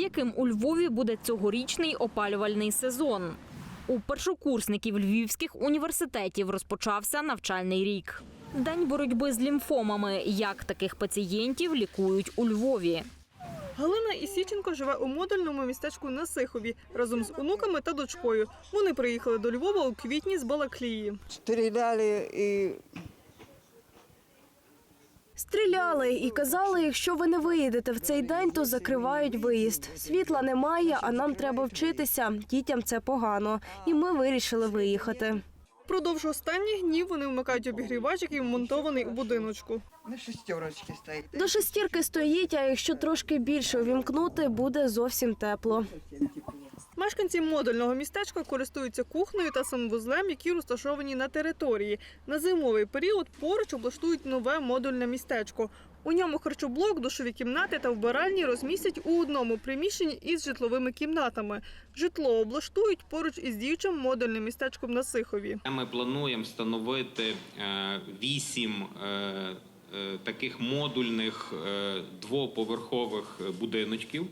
яким у Львові буде цьогорічний опалювальний сезон. У першокурсників львівських університетів розпочався навчальний рік. День боротьби з лімфомами. Як таких пацієнтів лікують у Львові? Галина Ісіченко живе у модульному містечку на Сихові разом з онуками та дочкою. Вони приїхали до Львова у квітні з Балаклії. Стреляли и Стріляли і казали, якщо ви не виїдете в цей день, то закривають виїзд. Світла немає, а нам треба вчитися. Дітям це погано. І ми вирішили виїхати. Продовж останніх днів вони вмикають обігрівач, який вмонтований у будиночку. На шестерочке стоит. До шестірки стоїть, а якщо трошки більше увімкнути, буде зовсім тепло. Мешканці модульного містечка користуються кухнею та санвузлем, які розташовані на території. На зимовий період поруч облаштують нове модульне містечко. У ньому харчоблок, душові кімнати та вбиральні розмістять у одному приміщенні із житловими кімнатами. Житло облаштують поруч із діючим модульним містечком на Сихові. Ми плануємо встановити е, вісім е, таких модульних е, двоповерхових будиночків,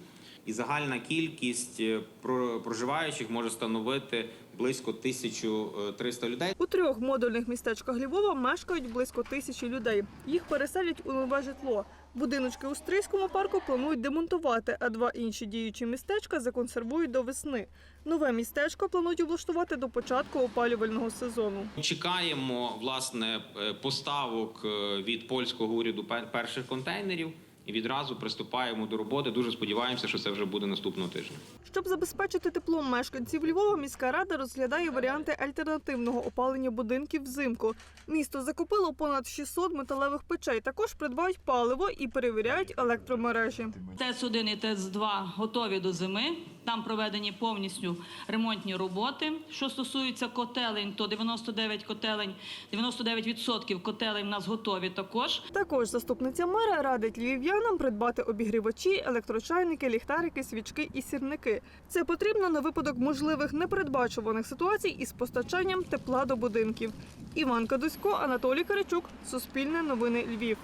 і загальна кількість е, про- проживаючих може становити близько 1300 людей. У трьох модульних містечках Львова мешкають близько тисячі людей. Їх переселять у нове житло. Будиночки у Стрийському парку планують демонтувати, а два інші діючі містечка законсервують до весни. Нове містечко планують облаштувати до початку опалювального сезону. Чекаємо власне е, поставок е, від польського уряду пер- перших контейнерів і відразу приступаємо до роботи. Дуже сподіваємося, що це вже буде наступного тижня. Щоб забезпечити теплом мешканців Львова, міська рада розглядає варіанти альтернативного опалення будинків взимку. Місто закупило понад 600 металевих печей. Також придбають паливо і перевіряють електромережі. ТЕЦ-1 і ТЕЦ-2 готові до зими. Там проведені повністю ремонтні роботи. Що стосується котелень, то 99 котелень, 99% котелень в нас готові також. Також заступниця мера радить львів'янам придбати обігрівачі, електрочайники, ліхтарики, свічки і сірники. Це потрібно на випадок можливих непередбачуваних ситуацій із постачанням тепла до будинків. Іван Кадусько, Анатолій Каричук, Суспільне новини Львів.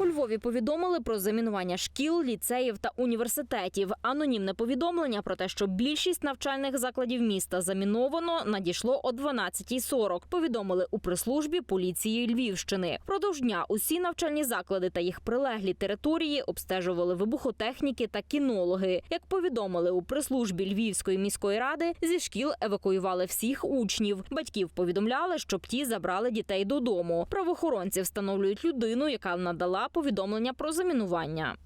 У Львові повідомили про замінування шкіл, ліцеїв та університетів. Анонімне повідомлення про те, що більшість навчальних закладів міста заміновано, надійшло о 12.40. Повідомили у прес-службі поліції Львівщини. Продовж дня усі навчальні заклади та їх прилеглі території обстежували вибухотехніки та кінологи. Як повідомили у прес-службі Львівської міської ради, зі шкіл евакуювали всіх учнів. Батьків повідомляли, щоб ті забрали дітей додому. Правоохоронці встановлюють людину, яка надала повідомлення про замінування.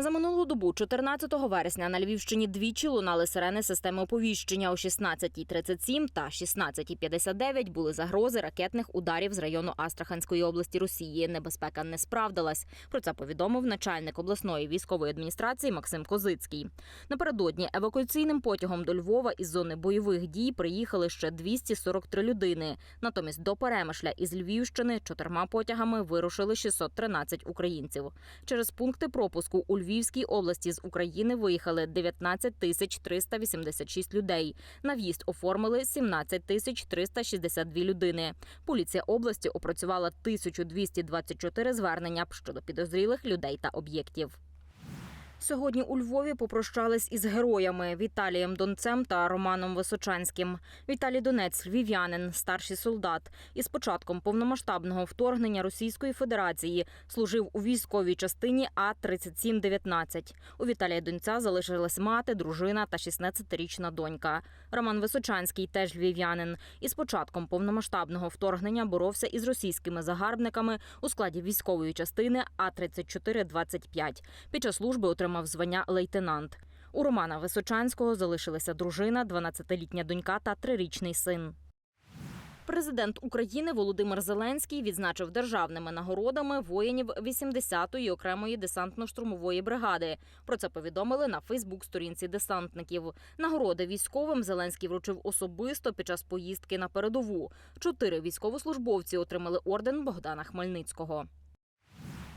За минулу добу, 14 вересня, на Львівщині двічі лунали сирени системи оповіщення. О 16.37 та 16.59 були загрози ракетних ударів з району Астраханської області Росії. Небезпека не справдилась. Про це повідомив начальник обласної військової адміністрації Максим Козицький. Напередодні евакуаційним потягом до Львова із зони бойових дій приїхали ще 243 людини. Натомість до Перемишля із Львівщини чотирма потягами вирушили 613 українців. Через пункти пропуску у Львівській області з України виїхали 19 тисяч 386 людей. На в'їзд оформили 17 тисяч 362 людини. Поліція області опрацювала 1224 звернення щодо підозрілих людей та об'єктів. Сьогодні у Львові попрощались із героями Віталієм Донцем та Романом Височанським. Віталій Донець, львів'янин, старший солдат. Із початком повномасштабного вторгнення Російської Федерації служив у військовій частині А 3719 У Віталія Донця залишилась мати, дружина та 16-річна донька. Роман Височанський теж львів'янин. Із початком повномасштабного вторгнення боровся із російськими загарбниками у складі військової частини А 3425 Під час служби отримав звання лейтенант. У Романа Височанського залишилася дружина, 12-літня донька та трирічний син. Президент України Володимир Зеленський відзначив державними нагородами воїнів 80-ї окремої десантно-штурмової бригади. Про це повідомили на Фейсбук-сторінці десантників. Нагороди військовим Зеленський вручив особисто під час поїздки на передову. Чотири військовослужбовці отримали орден Богдана Хмельницького.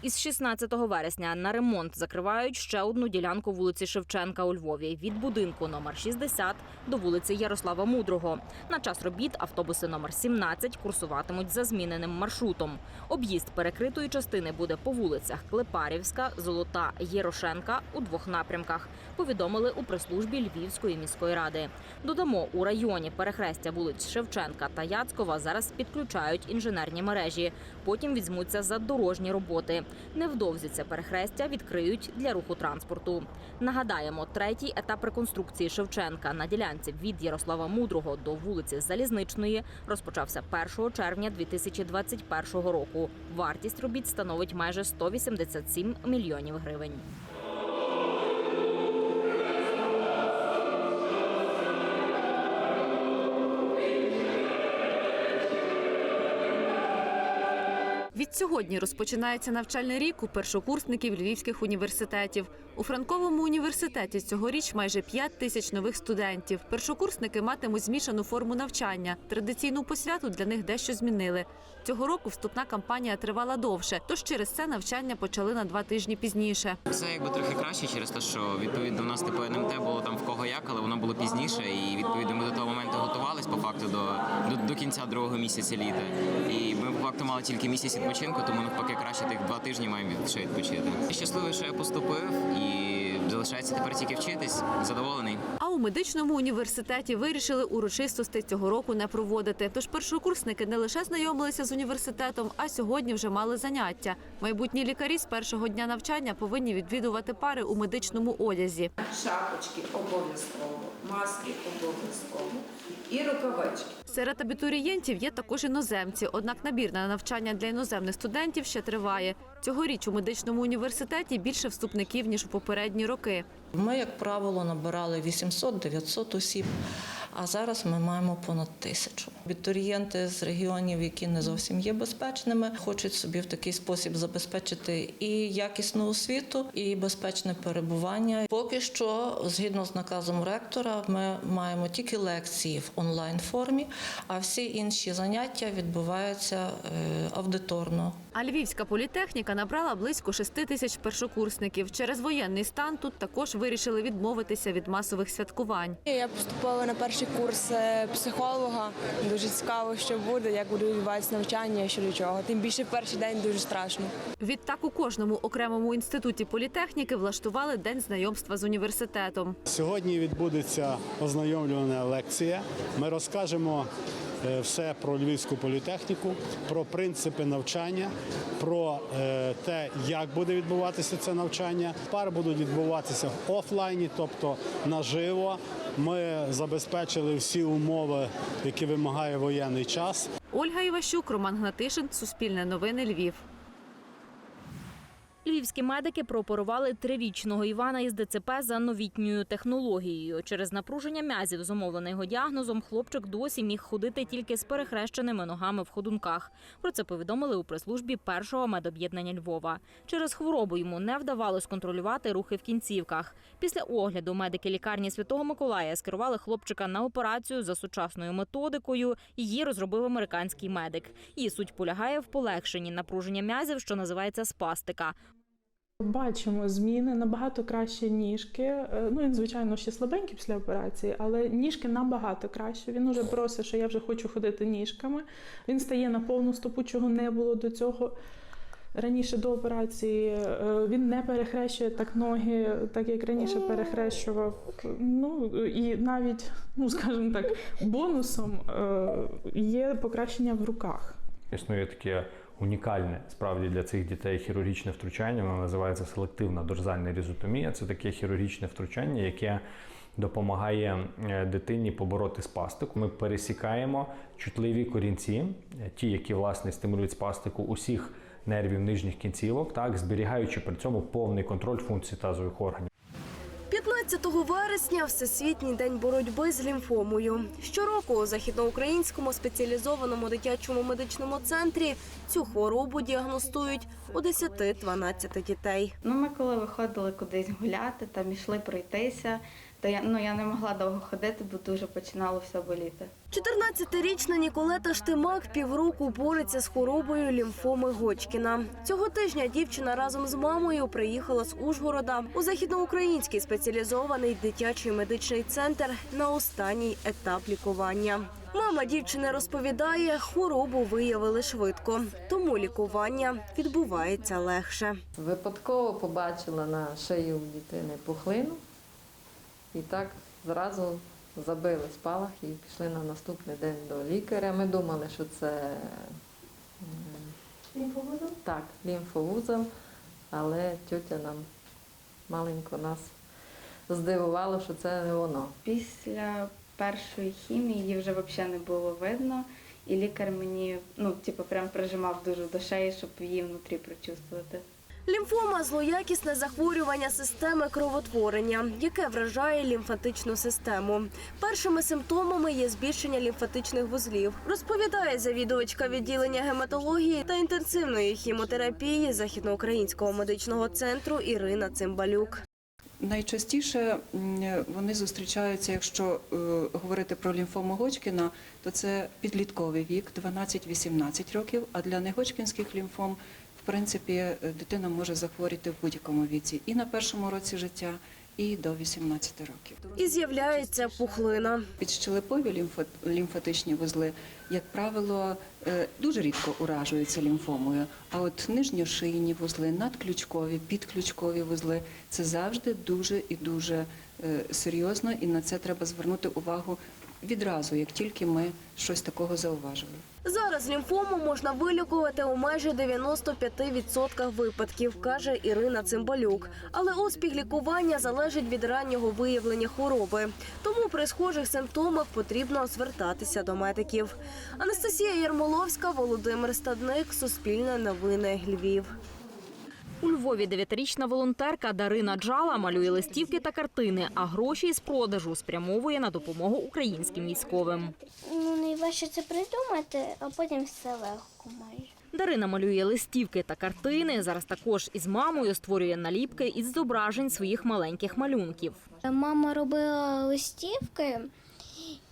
Із 16 вересня на ремонт закривають ще одну ділянку вулиці Шевченка у Львові від будинку номер 60 до вулиці Ярослава Мудрого. На час робіт автобуси номер 17 курсуватимуть за зміненим маршрутом. Об'їзд перекритої частини буде по вулицях Клепарівська, Золота, Єрошенка у двох напрямках. Повідомили у прес-службі Львівської міської ради. Додамо, у районі перехрестя вулиць Шевченка та Яцькова зараз підключають інженерні мережі. Потім візьмуться за дорожні роботи. Невдовзі це перехрестя відкриють для руху транспорту. Нагадаємо, третій етап реконструкції Шевченка на ділянці від Ярослава Мудрого до вулиці Залізничної розпочався 1 червня 2021 року. Вартість робіт становить майже 187 мільйонів гривень. Відсьогодні розпочинається навчальний рік у першокурсників львівських університетів. У Франковому університеті цьогоріч майже 5 тисяч нових студентів. Першокурсники матимуть змішану форму навчання. Традиційну посвяту для них дещо змінили. Цього року вступна кампанія тривала довше, тож через це навчання почали на два тижні пізніше. Це якби трохи краще через те, що відповідно у нас типу НМТ було там в кого як, але воно було пізніше, і відповідно ми до того моменту готувались по факту до, до, до кінця другого місяця літа. І ми по факту мали тільки місяць відпочинку, тому навпаки краще тих два тижні маємо ще відпочити. Я щасливий, що я поступив, і залишається тепер тільки вчитись. Задоволений. А у медичному університеті вирішили урочистостей цього року не проводити. Тож першокурсники не лише знайомилися з університетом, а сьогодні вже мали заняття. Майбутні лікарі з першого дня навчання повинні відвідувати пари у медичному одязі. шапочки обов'язково, маски обов'язково і рукавички. Серед абітурієнтів є також іноземці, однак набір на навчання для іноземних студентів ще триває. Цьогоріч у медичному університеті більше вступників ніж у попередні роки. Ми, як правило, набирали 800-900 осіб, а зараз ми маємо понад тисячу. Абітурієнти з регіонів, які не зовсім є безпечними, хочуть собі в такий спосіб забезпечити і якісну освіту, і безпечне перебування. Поки що, згідно з наказом ректора, ми маємо тільки лекції в онлайн формі, а всі інші заняття відбуваються е, аудиторно. А Львівська політехніка набрала близько 6 тисяч першокурсників. Через воєнний стан тут також вирішили відмовитися від масових святкувань. Я поступила на перший курс е, психолога. Дуже цікаво, що буде, як буде відбуватися навчання, що до чого. Тим більше перший день дуже страшно. Відтак у кожному окремому інституті політехніки влаштували день знайомства з університетом. Сьогодні відбудеться ознайомлювана лекція. Ми розкажемо все про Львівську політехніку, про принципи навчання, про е, те, як буде відбуватися це навчання. Пари будуть відбуватися в офлайні, тобто наживо. Ми забезпечили всі умови, які вимагає воєнний час. Ольга Іващук, Роман Гнатишин, Суспільне новини Львів. Львівські медики прооперували трирічного Івана із ДЦП за новітньою технологією. Через напруження м'язів, зумовлене його діагнозом, хлопчик досі міг ходити тільки з перехрещеними ногами в ходунках. Про це повідомили у прес-службі першого медоб'єднання Львова. Через хворобу йому не вдавалось контролювати рухи в кінцівках. Після огляду медики лікарні Святого Миколая скерували хлопчика на операцію за сучасною методикою. Її розробив американський медик. Її суть полягає в полегшенні напруження м'язів, що називається спастика. Бачимо зміни набагато краще ніжки. Е, Ну він звичайно ще слабенький після операції, але ніжки набагато краще. Він уже просить, що я вже хочу ходити ніжками. Він стає на повну стопу, чого не було до цього. Раніше до операції Е, він не перехрещує так ноги, так як раніше перехрещував. Ну і навіть, ну скажімо так, бонусом е, є покращення в руках. Існує таке унікальне справді для цих дітей хірургічне втручання. Воно називається селективна дорзальна різотомія. Це таке хірургічне втручання, яке допомагає е, дитині побороти спастику. Ми пересікаємо чутливі корінці, е, ті, які власне стимулюють спастику усіх нервів нижніх кінцівок, так зберігаючи при цьому повний контроль функцій тазових органів. 15 вересня Всесвітній день боротьби з лімфомою. Щороку у західноукраїнському спеціалізованому дитячому медичному центрі цю хворобу діагностують у 10-12 дітей. Ну, ми коли виходили кудись гуляти, там ішли пройтися, Та я ну я не могла довго ходити, бо дуже починало все боліти. 14-річна Ніколета Штимак півроку бореться з хворобою лімфоми Гочкіна. Цього тижня дівчина разом з мамою приїхала з Ужгорода у західноукраїнський спеціалізований дитячий медичний центр на останній етап лікування. Мама дівчини розповідає, хворобу виявили швидко, тому лікування відбувається легше. Випадково побачила на шиї у дитини пухлину і так зразу забили спалах і пішли на наступний день до лікаря. Ми думали, що це м, так, лімфовузол, але тютя нам маленько нас здивувала, що це не воно. Після першої хімії її вже взагалі не було видно. І лікар мені ну, типу, прям прижимав дуже до шиї, щоб її внутрі прочувствувати. Лімфома злоякісне захворювання системи кровотворення, яке вражає лімфатичну систему. Першими симптомами є збільшення лімфатичних вузлів, розповідає завідувачка відділення гематології та інтенсивної хімотерапії Західноукраїнського медичного центру Ірина Цимбалюк. Найчастіше вони зустрічаються, якщо е, говорити про лімфому Гочкіна, то це підлітковий вік 12-18 років. А для негочкінських лімфом, в принципі, дитина може захворіти в будь-якому віці і на першому році життя, і до 18 років. І з'являється пухлина. Підщелепові лімфо- лімфатичні вузли, як правило, е, дуже рідко уражуються лімфомою. А от нижньошийні вузли, надключкові, підключкові вузли це завжди дуже і дуже е, серйозно, і на це треба звернути увагу відразу, як тільки ми щось такого зауважили. Зараз лімфому можна вилікувати у майже 95% випадків, каже Ірина Цимбалюк. Але успіх лікування залежить від раннього виявлення хвороби. Тому при схожих симптомах потрібно звертатися до медиків. Анастасія Ярмоловська, Володимир Стадник, Суспільне новини, Львів. У Львові дев'ятирічна волонтерка Дарина Джала малює листівки та картини, а гроші із продажу спрямовує на допомогу українським військовим. Ну, найважче це придумати, а потім все легко майже. Дарина малює листівки та картини. Зараз також із мамою створює наліпки із зображень своїх маленьких малюнків. Мама робила листівки,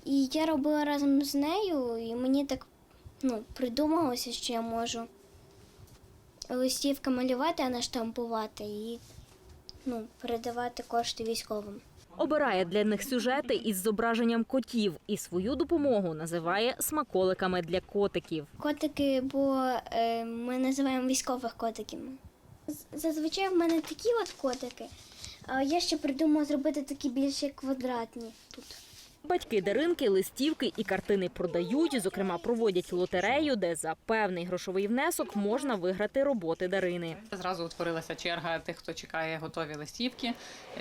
і я робила разом з нею, і мені так ну, придумалося, що я можу листівки малювати, а не штампувати і ну, передавати кошти військовим. Обирає для них сюжети із зображенням котів і свою допомогу називає смаколиками для котиків. Котики, бо е, ми називаємо військових котиків. З- Зазвичай в мене такі от котики, а я ще придумала зробити такі більш квадратні тут. Батьки Даринки листівки і картини продають. Зокрема, проводять лотерею, де за певний грошовий внесок можна виграти роботи Дарини. Зразу утворилася черга тих, хто чекає готові листівки.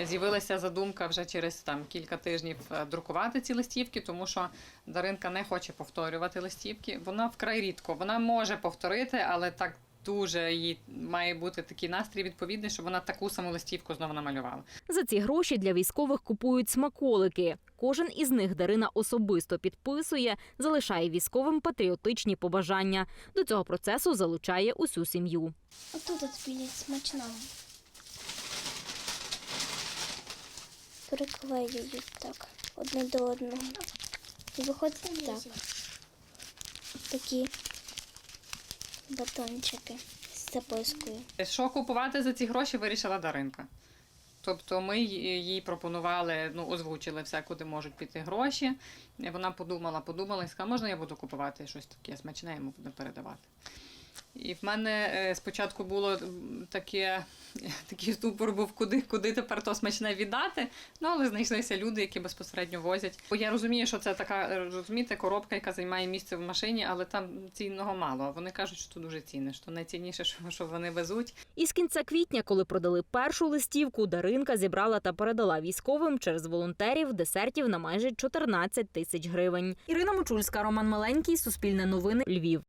З'явилася задумка вже через там кілька тижнів е, друкувати ці листівки, тому що Даринка не хоче повторювати листівки. Вона вкрай рідко. Вона може повторити, але так дуже їй має бути такий настрій відповідний, щоб вона таку саму листівку знову намалювала. За ці гроші для військових купують смаколики. Кожен із них Дарина особисто підписує, залишає військовим патріотичні побажання. До цього процесу залучає усю сім'ю. Отут от біля смачного. Приклеюють так одне до одного. І виходить так. Такі батончики з запискою. Що купувати за ці гроші вирішила Даринка. Тобто ми їй пропонували, ну озвучили все, куди можуть піти гроші. Вона подумала, подумала і сказала, можна я буду купувати щось таке смачне, йому буду передавати. І в мене е, спочатку було таке, такий ступор був, куди, куди тепер то смачне віддати. Ну, але знайшлися люди, які безпосередньо возять. Бо я розумію, що це така, е, розумієте, коробка, яка займає місце в машині, але там цінного мало. А вони кажуть, що дуже цінне, що найцінніше, що, вони везуть. Із кінця квітня, коли продали першу листівку, Даринка зібрала та передала військовим через волонтерів десертів на майже 14 тисяч гривень. Ірина Мочульська, Роман Маленький, Суспільне новини, Львів.